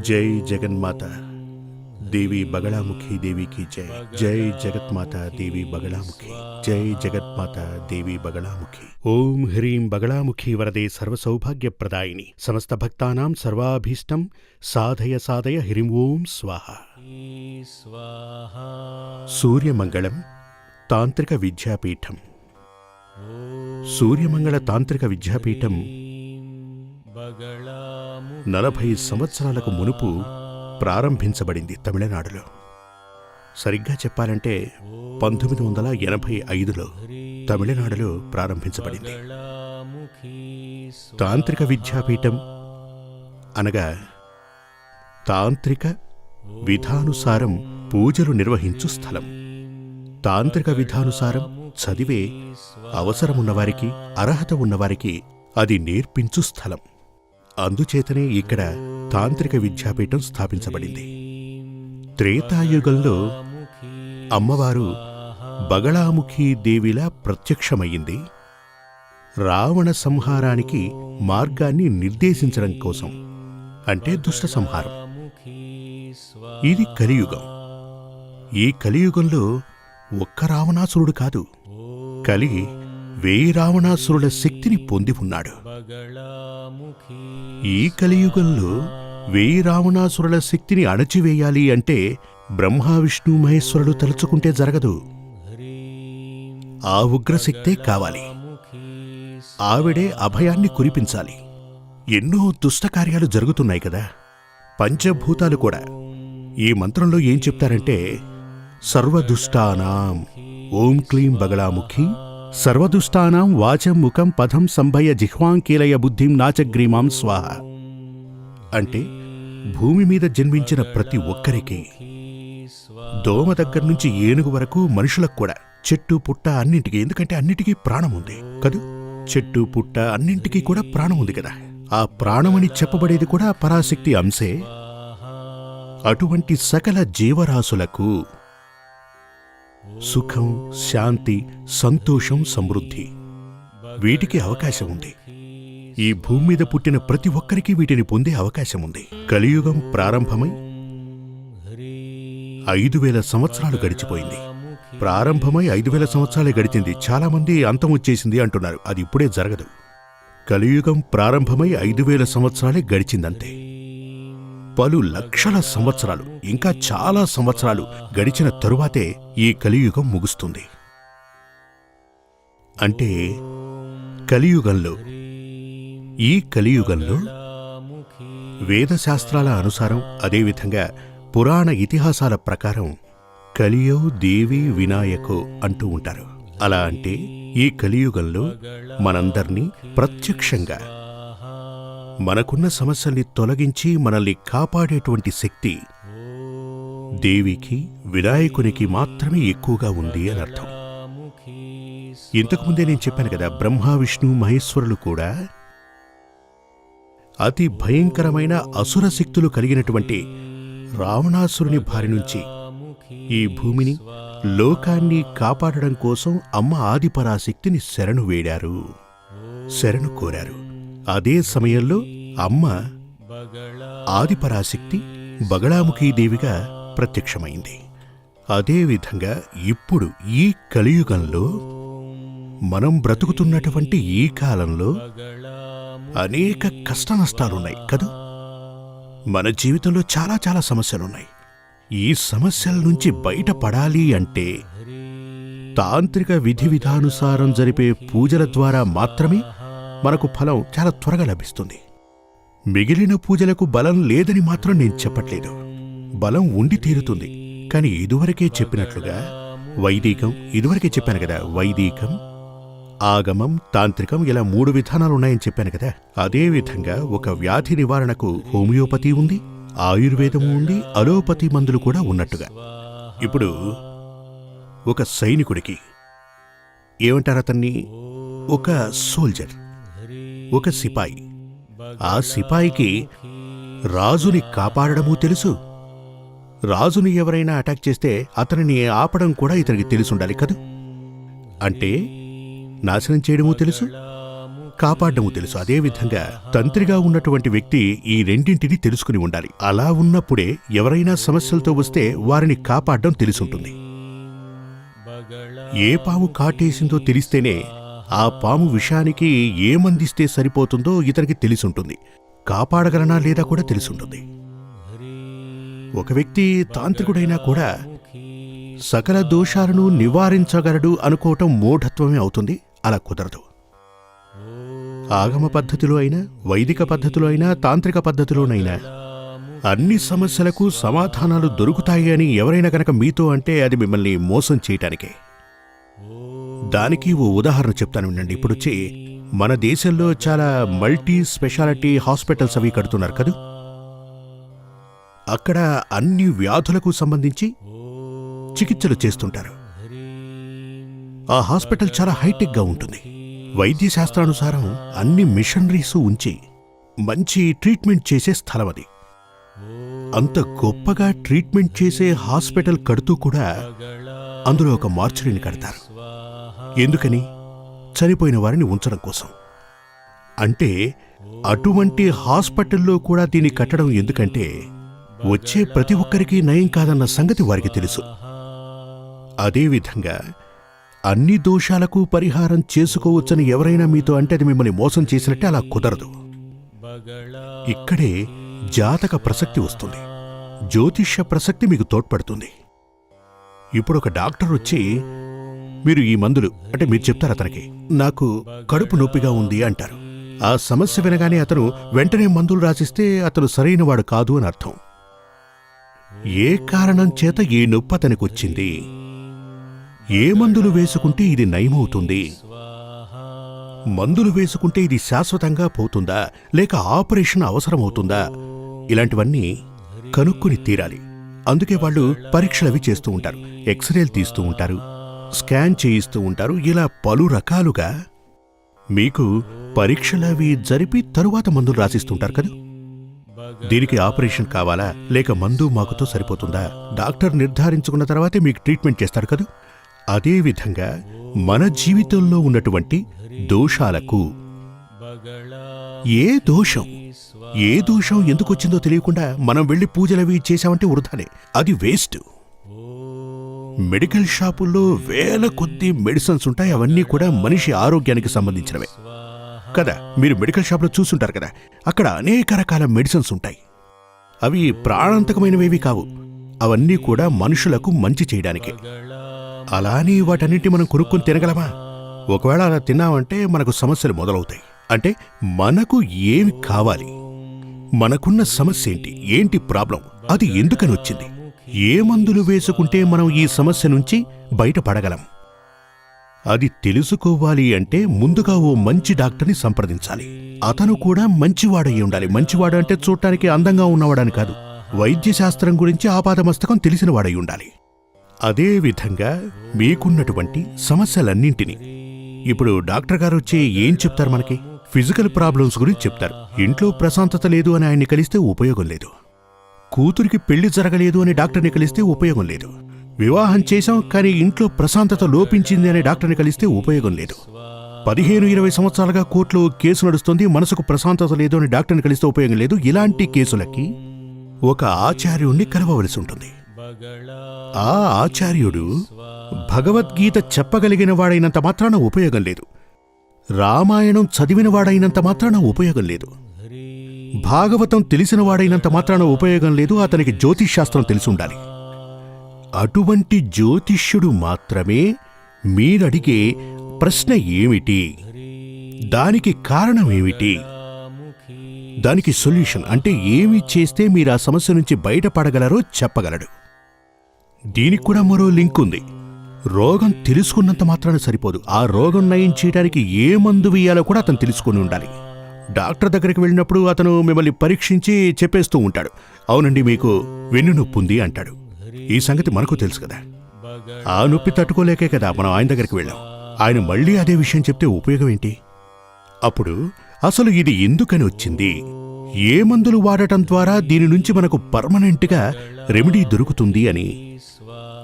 జై జగన్మాత. దేవి బగళాముఖి దేవికి జై. జై జగత్మాత దేవి బగళాముఖి. జై జగత్మాత దేవి బగళాముఖి. ఓం హ్రీం బగళాముఖి వరదే సర్వసౌభాగ్యప్రదాయిని. సమస్త భక్తానాం సర్వాభీష్టం. సాధయ సాధయ హ్రీం ఓం స్వాహ. సూర్యమంగళం తాంత్రిక విద్యాపీఠం. సూర్యమంగళ తాంత్రిక విద్యాపీఠం. బగళా నలభై సంవత్సరాలకు మునుపు ప్రారంభించబడింది తమిళనాడులో. సరిగ్గా చెప్పాలంటే పంతొమ్మిది వందల ఎనభై ఐదులో తమిళనాడులో ప్రారంభించబడింది. తాంత్రిక విద్యాపీఠం అనగా తాంత్రిక విధానుసారం పూజలు నిర్వహించు స్థలం. తాంత్రిక విధానుసారం చదివే అవసరమున్నవారికి అర్హత ఉన్నవారికి అది నేర్పించు స్థలం. అందుచేతనే ఇక్కడ తాంత్రిక విద్యాపీఠం స్థాపించబడింది. త్రేతాయుగంలో అమ్మవారు బగళాముఖి దేవిలా ప్రత్యక్షమయ్యింది. రావణ సంహారానికి మార్గాన్ని నిర్దేశించడం కోసం అంటే దుష్ట సంహారం. ఇది కలియుగం. ఈ కలియుగంలో ఒక్క రావణాసురుడు కాదు కలి వేయి రావణాసురుల శక్తిని పొంది ఉన్నాడు. ఈ కలియుగంలో వేయి రావణాసురుల శక్తిని అణచివేయాలి అంటే బ్రహ్మ విష్ణు మహేశ్వరుడు తలుచుకుంటే జరగదు. ఆ ఉగ్రశక్తే కావాలి. ఆవిడే అభయాన్ని కురిపించాలి. ఎన్నో దుష్టకార్యాలు జరుగుతున్నాయి కదా. పంచభూతాలు కూడా. ఈ మంత్రంలో ఏం చెప్తారంటే సర్వదుష్టానాం ఓం క్లీం బగళాముఖి సర్వదుష్టానాం వాచం ముఖం పదం సంభయ జిహ్వాంకీలయ బుద్ధిం నాచగ్రీమాం స్వాహ. అంటే భూమి మీద జన్మించిన ప్రతి ఒక్కరికి దోమ దగ్గర నుంచి ఏనుగు వరకు మనుషులకు కూడా చెట్టు పుట్ట అన్నింటికి ఎందుకంటే అన్నిటికీ ప్రాణం ఉంది కదూ? చెట్టు పుట్ట అన్నింటికీ కూడా ప్రాణం ఉంది కదా. ఆ ప్రాణమని చెప్పబడేది కూడా పరాశక్తి అంశే. అటువంటి సకల జీవరాశులకు సుఖం శాంతి సంతోషం సమృద్ధి. వీటికి అవకాశం ఉంది. ఈ భూమి మీద పుట్టిన ప్రతి ఒక్కరికి వీటిని పొందే అవకాశం ఉంది. కలియుగం ప్రారంభమై ఐదు వేల సంవత్సరాలు గడిచిపోయింది. ప్రారంభమై ఐదు వేల సంవత్సరాలే గడిచింది. చాలామంది అంతం వచ్చేసింది అంటున్నారు. అది ఇప్పుడే జరగదు. కలియుగం ప్రారంభమై ఐదు వేల సంవత్సరాలే గడిచిందంతే. పలు లక్షల సంవత్సరాలు ఇంకా చాలా సంవత్సరాలు గడిచిన తరువాతే ఈ కలియుగం ముగుస్తుంది. అంటే కలియుగంలో ఈ కలియుగంలో వేదశాస్త్రాల అనుసారం అదేవిధంగా పురాణ ఇతిహాసాల ప్రకారం కలియో దేవి వినాయకో అంటూ ఉంటారు. అలా అంటే ఈ కలియుగంలో మనందర్నీ ప్రత్యక్షంగా మనకున్న సమస్యల్ని తొలగించి మనల్ని కాపాడేటువంటి శక్తి దేవికి వినాయకునికి మాత్రమే ఎక్కువగా ఉంది అని అర్థం. ఇంతకుముందే నేను చెప్పాను కదా బ్రహ్మ విష్ణు మహేశ్వరులు కూడా అతి భయంకరమైన అసుర శక్తులు కలిగినటువంటి రావణాసురుని భారి నుంచి ఈ భూమిని లోకాన్ని కాపాడడం కోసం అమ్మ ఆదిపరాశక్తిని శరణు వేడారు. శరణు కోరారు. అదే సమయంలో అమ్మ ఆదిపరాశక్తి బగళాముఖీదేవిగా ప్రత్యక్షమైంది. అదేవిధంగా ఇప్పుడు ఈ కలియుగంలో మనం బ్రతుకుతున్నటువంటి ఈ కాలంలో అనేక కష్ట నష్టాలున్నాయి కదూ? మన జీవితంలో చాలా చాలా సమస్యలున్నాయి. ఈ సమస్యల నుంచి బయటపడాలి అంటే తాంత్రిక విధి విధానుసారం జరిపే పూజల ద్వారా మాత్రమే మనకు ఫలం చాలా త్వరగా లభిస్తుంది. మిగిలిన పూజలకు బలం లేదని మాత్రం నేను చెప్పట్లేదు. బలం ఉండి తీరుతుంది. కానీ ఇదివరకే చెప్పినట్లుగా వైదికం ఇదివరకే చెప్పాను కదా వైదికం ఆగమం తాంత్రికం ఇలా మూడు విధానాలు ఉన్నాయని చెప్పాను కదా అదే విధంగా ఒక వ్యాధి నివారణకు హోమియోపతి ఉంది ఆయుర్వేదం ఉంది అలోపతి మందులు కూడా ఉన్నట్టుగా. ఇప్పుడు ఒక సైనికుడికి ఏమంటారు అతన్ని? ఒక సోల్జర్. ఒక సిపాయి. ఆ సిపాయికి రాజుని కాపాడడము తెలుసు. రాజుని ఎవరైనా అటాక్ చేస్తే అతనిని ఆపడం కూడా ఇతనికి తెలుసుండాలి కదూ? అంటే నాశనం చేయడమూ తెలుసు? కాపాడము తెలుసు. అదేవిధంగా తంత్రిగా ఉన్నటువంటి వ్యక్తి ఈ రెండింటిని తెలుసుకుని ఉండాలి. అలా ఉన్నప్పుడే ఎవరైనా సమస్యలతో వస్తే వారిని కాపాడడం తెలిసుంటుంది. ఏ పావు కాటేసిందో తెలిస్తేనే ఆ పాము విషానికి ఏమందిస్తే సరిపోతుందో ఇతనికి తెలిసుంటుంది. కాపాడగలనా లేదా కూడా తెలిసుంటుంది. ఒక వ్యక్తి తాంత్రికుడైనా కూడా సకల దోషాలను నివారించగలడు అనుకోవటం మూఢత్వమే అవుతుంది అలా కుదరదు. ఆగమ పద్ధతిలో అయినా వైదిక పద్ధతిలో అయినా తాంత్రిక పద్ధతిలోనైనా అన్ని సమస్యలకు సమాధానాలు దొరుకుతాయి అని ఎవరైనా కనుక మీతో అంటే అది మిమ్మల్ని మోసం చేయటానికే. దానికి ఓ ఉదాహరణ చెప్తాను వినండి. ఇప్పుడు వచ్చి మన దేశంలో చాలా మల్టీ స్పెషాలిటీ హాస్పిటల్స్ అవి కడుతున్నారు కదా? అక్కడ అన్ని వ్యాధులకు సంబంధించి చికిత్సలు చేస్తుంటారు. ఆ హాస్పిటల్ చాలా హైటెక్గా ఉంటుంది. వైద్య శాస్త్రానుసారం అన్ని మిషనరీస్ ఉంచి మంచి ట్రీట్మెంట్ చేసే స్థలం అది. అంత గొప్పగా ట్రీట్మెంట్ చేసే హాస్పిటల్ కడుతూ కూడా అందులో ఒక మార్చురీని కడతారు. ఎందుకని? చనిపోయిన వారిని ఉంచడం కోసం. అంటే అటువంటి హాస్పిటల్లో కూడా దీన్ని కట్టడం ఎందుకంటే వచ్చే ప్రతి ఒక్కరికి నయం కాదన్న సంగతి వారికి తెలుసు. అదేవిధంగా అన్ని దోషాలకు పరిహారం చేసుకోవచ్చని ఎవరైనా మీతో అంటే అది మిమ్మల్ని మోసం చేసినట్టే అలా కుదరదు. ఇక్కడే జాతక ప్రసక్తి వస్తుంది. జ్యోతిష్య ప్రసక్తి మీకు తోడ్పడుతుంది. ఇప్పుడు ఒక డాక్టర్ వచ్చి మీరు ఈ మందులు అంటే మీరు చెప్తారు అతనికి. నాకు కడుపు నొప్పిగా ఉంది అంటారు. ఆ సమస్య వినగానే అతను వెంటనే మందులు రాసిస్తే అతను సరైనవాడు కాదు అని అర్థం. ఏ కారణం చేత ఈ నొప్పి అతనికి వచ్చింది ఏ మందులు వేసుకుంటే ఇది నయమవుతుంది? మందులు వేసుకుంటే ఇది శాశ్వతంగా పోతుందా? లేక ఆపరేషన్ అవసరమవుతుందా? ఇలాంటివన్నీ కనుక్కుని తీరాలి. అందుకే వాళ్ళు పరీక్షలవి చేస్తూ ఉంటారు. ఎక్స్రేలు తీస్తూ ఉంటారు. స్కాన్ చేయిస్తూ ఉంటారు. ఇలా పలు రకాలుగా మీకు పరీక్షలవి జరిపి తరువాత మందులు రాసిస్తుంటారు కదా? దీనికి ఆపరేషన్ కావాలా? లేక మందు మాకుతో సరిపోతుందా? డాక్టర్ నిర్ధారించుకున్న తర్వాతే మీకు ట్రీట్మెంట్ చేస్తారు కదా? అదేవిధంగా మన జీవితంలో ఉన్నటువంటి దోషాలకు ఏ దోషం ఏ దోషం ఎందుకు వచ్చిందో తెలియకుండా మనం వెళ్ళి పూజలవి చేశామంటే వృధానే. అది వేస్ట్. మెడికల్ షాపుల్లో వేల కొద్ది మెడిసిన్స్ ఉంటాయి. అవన్నీ కూడా మనిషి ఆరోగ్యానికి సంబంధించినవే. కదా మీరు మెడికల్ షాప్లో చూసుంటారు కదా అక్కడ అనేక రకాల మెడిసిన్స్ ఉంటాయి. అవి ప్రాణాంతకమైనవేవి కావు. అవన్నీ కూడా మనుషులకు మంచి చేయడానికే. అలానే వాటన్నిటి మనం కొనుక్కొని తినగలమా? ఒకవేళ అలా తిన్నామంటే మనకు సమస్యలు మొదలవుతాయి. అంటే మనకు ఏమి కావాలి? మనకున్న సమస్య ఏంటి? ఏంటి ప్రాబ్లం? అది ఎందుకని వచ్చింది? ఏ మందులు వేసుకుంటే మనం ఈ సమస్య నుంచి బయటపడగలం? అది తెలుసుకోవాలి అంటే ముందుగా ఓ మంచి డాక్టర్ని సంప్రదించాలి. అతను కూడా మంచివాడై ఉండాలి. మంచివాడు అంటే చూడటానికి అందంగా ఉన్నవాడని కాదు. వైద్యశాస్త్రం గురించి ఆపాదమస్తకం తెలిసినవాడై ఉండాలి. అదే విధంగా మీకున్నటువంటి సమస్యలన్నింటినీ. ఇప్పుడు డాక్టర్ గారు వచ్చి ఏం చెప్తారు మనకి? ఫిజికల్ ప్రాబ్లమ్స్ గురించి చెప్తారు. ఇంట్లో ప్రశాంతత లేదు అని ఆయన్ని కలిస్తే ఉపయోగం లేదు. కూతురికి పెళ్ళి జరగలేదు అని డాక్టర్ని కలిస్తే ఉపయోగం లేదు. వివాహం చేశాం కానీ ఇంట్లో ప్రశాంతత లోపించింది అనే డాక్టర్ని కలిస్తే ఉపయోగం లేదు. పదిహేను ఇరవై సంవత్సరాలుగా కోర్టులో కేసు నడుస్తుంది మనసుకు ప్రశాంతత లేదు అని డాక్టర్ని కలిస్తే ఉపయోగం లేదు. ఇలాంటి కేసులకి ఒక ఆచార్యుణ్ణి కలవవలసి ఉంటుంది. ఆ ఆచార్యుడు భగవద్గీత చెప్పగలిగిన వాడైనంత మాత్రాన ఉపయోగం లేదు. రామాయణం చదివిన వాడైనంత మాత్రాన ఉపయోగం లేదు. భాగవతం తెలిసినవాడైనంత మాత్రాన ఉపయోగం లేదు అతనికి జ్యోతిష్శాస్త్రం తెలిసి ఉండాలి అటువంటి జ్యోతిష్యుడు మాత్రమే మీరడిగే ప్రశ్న ఏమిటి? దానికి కారణం ఏమిటి దానికి సొల్యూషన్ అంటే ఏమి చేస్తే మీరు ఆ సమస్య నుంచి బయటపడగలరో చెప్పగలడు. దీనికి కూడా మరో లింక్ ఉంది. రోగం తెలుసుకున్నంత మాత్రాన సరిపోదు. ఆ రోగం నయం చేయడానికి ఏ మందు వేయాలో కూడా అతను తెలుసుకుని ఉండాలి. డాక్టర్ దగ్గరికి వెళ్ళినప్పుడు అతను మిమ్మల్ని పరీక్షించి చెప్పేస్తూ ఉంటాడు. అవునండి మీకు వెన్ను నొప్పి ఉంది అంటాడు. ఈ సంగతి మనకు తెలుసు కదా. ఆ నొప్పి తట్టుకోలేకే కదా మనం ఆయన దగ్గరికి వెళ్ళాం. ఆయన మళ్ళీ అదే విషయం చెప్తే ఉపయోగం ఏంటి? అప్పుడు అసలు ఇది ఎందుకని వచ్చింది? ఏ మందులు వాడటం ద్వారా దీని నుంచి మనకు పర్మనెంట్గా రెమెడీ దొరుకుతుంది అని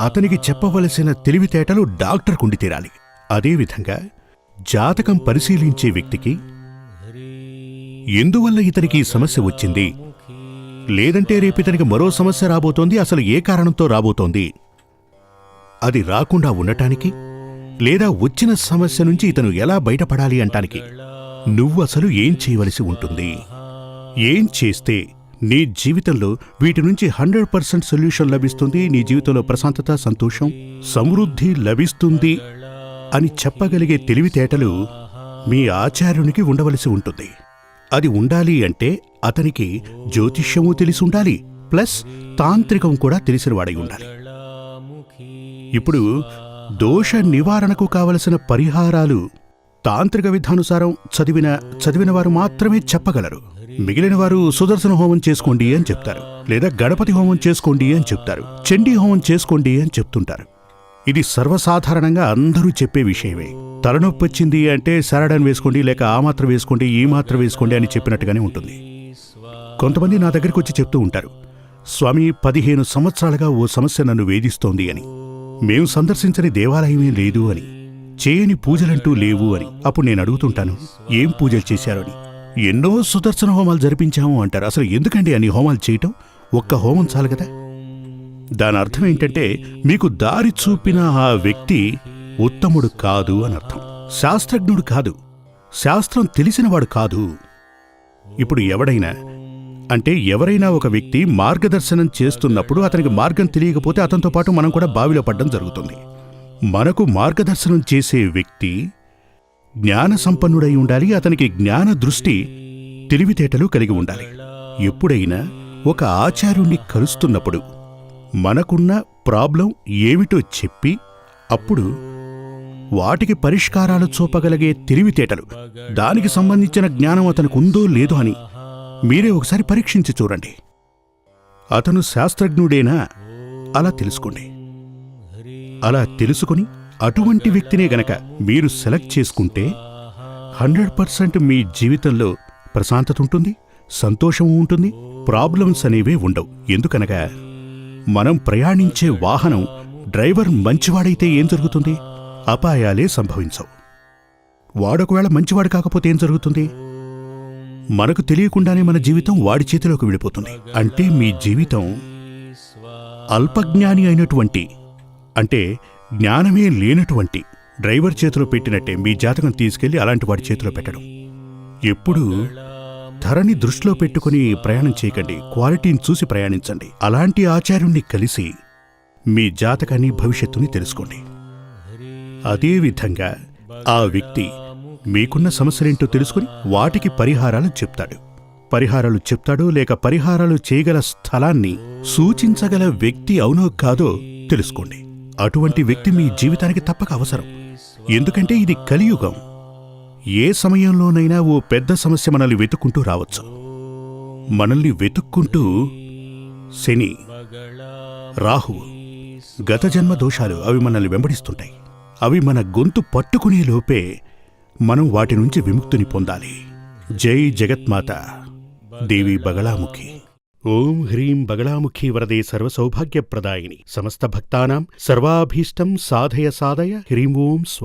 అతనికి చెప్పవలసిన తెలివితేటలు డాక్టర్ కుండి తీరాలి. అదేవిధంగా జాతకం పరిశీలించే వ్యక్తికి ఎందువల్ల ఇతనికి ఈ సమస్య వచ్చింది? లేదంటే రేపు ఇతనికి మరో సమస్య రాబోతోంది అసలు ఏ కారణంతో రాబోతోంది? అది రాకుండా ఉండటానికి లేదా వచ్చిన సమస్య నుంచి ఇతను ఎలా బయటపడాలి అంటానికి నువ్వు అసలు ఏం చేయవలసి ఉంటుంది? ఏం చేస్తే నీ జీవితంలో వీటి నుంచి హండ్రెడ్ పర్సెంట్ సొల్యూషన్ లభిస్తుంది నీ జీవితంలో ప్రశాంతత సంతోషం సమృద్ధి లభిస్తుంది అని చెప్పగలిగే తెలివితేటలు మీ ఆచార్యునికి ఉండవలసి ఉంటుంది. అది ఉండాలి అంటే అతనికి జ్యోతిష్యము తెలిసి ఉండాలి ప్లస్ తాంత్రికం కూడా తెలిసినవాడై ఉండాలి. ఇప్పుడు దోష నివారణకు కావలసిన పరిహారాలు తాంత్రిక విధానుసారం చదివిన చదివిన వారు మాత్రమే చెప్పగలరు. మిగిలిన వారు సుదర్శన హోమం చేసుకోండి అని చెప్తారు లేదా గణపతి హోమం చేసుకోండి అని చెప్తారు చండీ హోమం చేసుకోండి అని చెప్తుంటారు. ఇది సర్వసాధారణంగా అందరూ చెప్పే విషయమే. తలనొప్పి వచ్చింది అంటే సరడన్ వేసుకోండి లేక ఆ మాత్రం వేసుకోండి ఈ మాత్రం వేసుకోండి అని చెప్పినట్టుగానే ఉంటుంది. కొంతమంది నా దగ్గరికి వచ్చి చెప్తూ ఉంటారు స్వామి పదిహేను సంవత్సరాలుగా ఓ సమస్య నన్ను వేధిస్తోంది అని. మేము సందర్శించని దేవాలయమే లేదు అని. చేయని పూజలంటూ లేవు అని. అప్పుడు నేను అడుగుతుంటాను ఏం పూజలు చేశారు అని? ఎన్నో సుదర్శన హోమాలు జరిపించాము అంటారు. అసలు ఎందుకండి అన్ని హోమాలు చేయటం? ఒక్క హోమం చాలు కదా? దాని అర్థం ఏంటంటే మీకు దారి చూపిన ఆ వ్యక్తి ఉత్తముడు కాదు అని అర్థం. శాస్త్రజ్ఞుడు కాదు. శాస్త్రం తెలిసినవాడు కాదు. ఇప్పుడు ఎవడైనా అంటే ఎవరైనా ఒక వ్యక్తి మార్గదర్శనం చేస్తున్నప్పుడు అతనికి మార్గం తెలియకపోతే అతనితో పాటు మనం కూడా బావిలో పడడం జరుగుతుంది. మనకు మార్గదర్శనం చేసే వ్యక్తి జ్ఞాన సంపన్నుడై ఉండాలి అతనికి జ్ఞాన దృష్టి తెలివితేటలు కలిగి ఉండాలి. ఎప్పుడైనా ఒక ఆచార్యుణ్ణి కలుస్తున్నప్పుడు మనకున్న ప్రాబ్లం ఏమిటో చెప్పి అప్పుడు వాటికి పరిష్కారాలు చూపగలిగే తెలివితేటలు. దానికి సంబంధించిన జ్ఞానం అతనికి ఉందో లేదో అని మీరే ఒకసారి పరీక్షించి చూడండి. అతను శాస్త్రజ్ఞుడేనా? అలా తెలుసుకోండి. అలా తెలుసుకుని అటువంటి వ్యక్తినే గనక మీరు సెలెక్ట్ చేసుకుంటే హండ్రెడ్ పర్సెంట్ మీ జీవితంలో ప్రశాంతత ఉంటుంది సంతోషం ఉంటుంది ప్రాబ్లమ్స్ అనేవే ఉండవు. ఎందుకనగా మనం ప్రయాణించే వాహనం డ్రైవర్ మంచివాడైతే ఏం జరుగుతుంది? అపాయాలే సంభవించవు. వాడొకవేళ మంచివాడు కాకపోతే ఏం జరుగుతుంది? మనకు తెలియకుండానే మన జీవితం వాడి చేతిలోకి వెళ్ళిపోతుంది అంటే మీ జీవితం అల్పజ్ఞాని అయినటువంటి అంటే జ్ఞానమే లేనటువంటి డ్రైవర్ చేతిలో పెట్టినట్టే మీ జాతకం తీసుకెళ్ళి అలాంటి వాడి చేతిలో పెట్టడం. ఎప్పుడూ ధరని దృష్టిలో పెట్టుకుని ప్రయాణం చేయకండి. క్వాలిటీని చూసి ప్రయాణించండి. అలాంటి ఆచార్యుణ్ణి కలిసి మీ జాతకాన్ని భవిష్యత్తుని తెలుసుకోండి. అదేవిధంగా ఆ వ్యక్తి మీకున్న సమస్యలేంటో తెలుసుకుని వాటికి పరిహారాలు చెప్తాడు. పరిహారాలు చెప్తాడో లేక పరిహారాలు చేయగల స్థలాన్ని సూచించగల వ్యక్తి అవునో కాదో తెలుసుకోండి. అటువంటి వ్యక్తి మీ జీవితానికి తప్పక అవసరం. ఎందుకంటే ఇది కలియుగం. ఏ సమయంలోనైనా ఓ పెద్ద సమస్య మనల్ని వెతుక్కుంటూ రావచ్చు. మనల్ని వెతుక్కుంటూ శని రాహువు గత జన్మ దోషాలు అవి మనల్ని వెంబడిస్తుంటాయి. అవి మన గొంతు పట్టుకునే లోపే మనం వాటి నుంచి విముక్తిని పొందాలి. జై జగత్మాత. దేవి బగళాముఖి. ఓం హ్రీం బగళాముఖి వరదే సర్వసౌభాగ్యప్రదాయిని. సమస్త భక్తానాం సర్వాభీష్టం సాధయ సాధయ. హ్రీం ఓం స్వాహ